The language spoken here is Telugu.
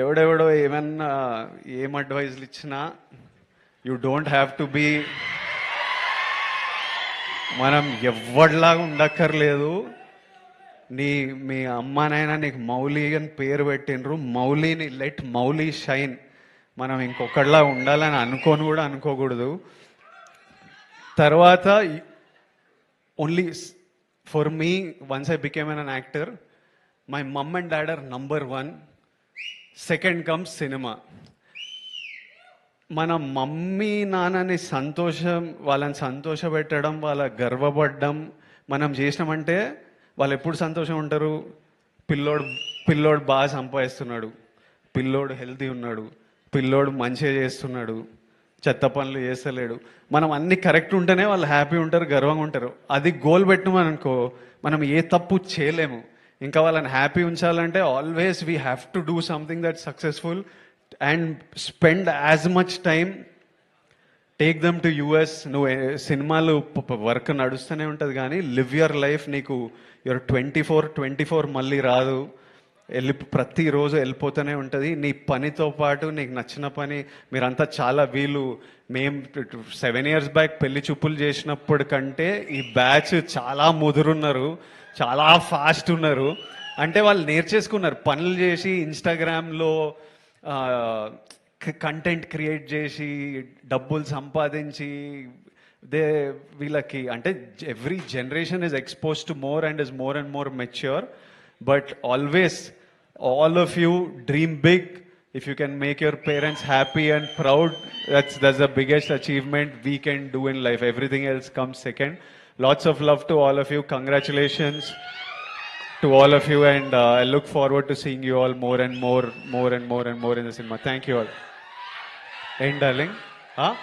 ఎవడెవడో ఏమన్నా ఏం అడ్వైజ్లు ఇచ్చినా you don't have to be మనం ఎవడిలాగా ఉండక్కర్లేదు నీ మీ అమ్మానైనా నీకు మౌలి అని పేరు పెట్టినరు మౌలిని లెట్ మౌలి షైన్ మనం ఇంకొకళ్ళ ఉండాలని అనుకోని కూడా అనుకోకూడదు తర్వాత only for me once I became an actor my mum and dad are number one second comes cinema మన మమ్మీ నాన్నని సంతోషం వాళ్ళని సంతోషపెట్టడం వాళ్ళ గర్వపడడం మనం చేసినామంటే వాళ్ళు ఎప్పుడు సంతోషం ఉంటారు పిల్లోడు పిల్లోడు బాగా సంపాదిస్తున్నాడు పిల్లోడు హెల్తీ ఉన్నాడు పిల్లోడు మంచిగా చేస్తున్నాడు చెత్త పనులు చేస్తలేడు మనం అన్ని కరెక్ట్ ఉంటేనే వాళ్ళు హ్యాపీ ఉంటారు గర్వంగా ఉంటారు అది గోల్ అనుకో మనం ఏ తప్పు చేయలేము ఇంకా వాళ్ళని హ్యాపీ ఉంచాలంటే always we have to do something that successful and spend as much time take them to US నువ్వు సినిమాలు వర్క్ నడుస్తూనే ఉంటుంది కానీ లివ్ యువర్ లైఫ్ నీకు your twenty four twenty four మళ్ళీ రాదు వెళ్ళి ప్రతిరోజు వెళ్ళిపోతూనే ఉంటుంది నీ పనితో పాటు నీకు నచ్చిన పని మీరంతా చాలా వీలు మేము సెవెన్ ఇయర్స్ బ్యాక్ పెళ్లి చూపులు చేసినప్పటికంటే ఈ బ్యాచ్ చాలా ముదురున్నారు చాలా ఫాస్ట్ ఉన్నారు అంటే వాళ్ళు నేర్చేసుకున్నారు పనులు చేసి ఇన్స్టాగ్రామ్లో కంటెంట్ క్రియేట్ చేసి డబ్బులు సంపాదించి దే వీళ్ళకి అంటే every generation is expose to more and is more and more mature but always all of you dream big if you can make your parents happy and proud that's that's the biggest achievement we can do in life everything else comes second Lots of love to all of you. Congratulations to all of you, and uh, I look forward to seeing you all more and more in the cinema. Thank you all. End, darling. Huh?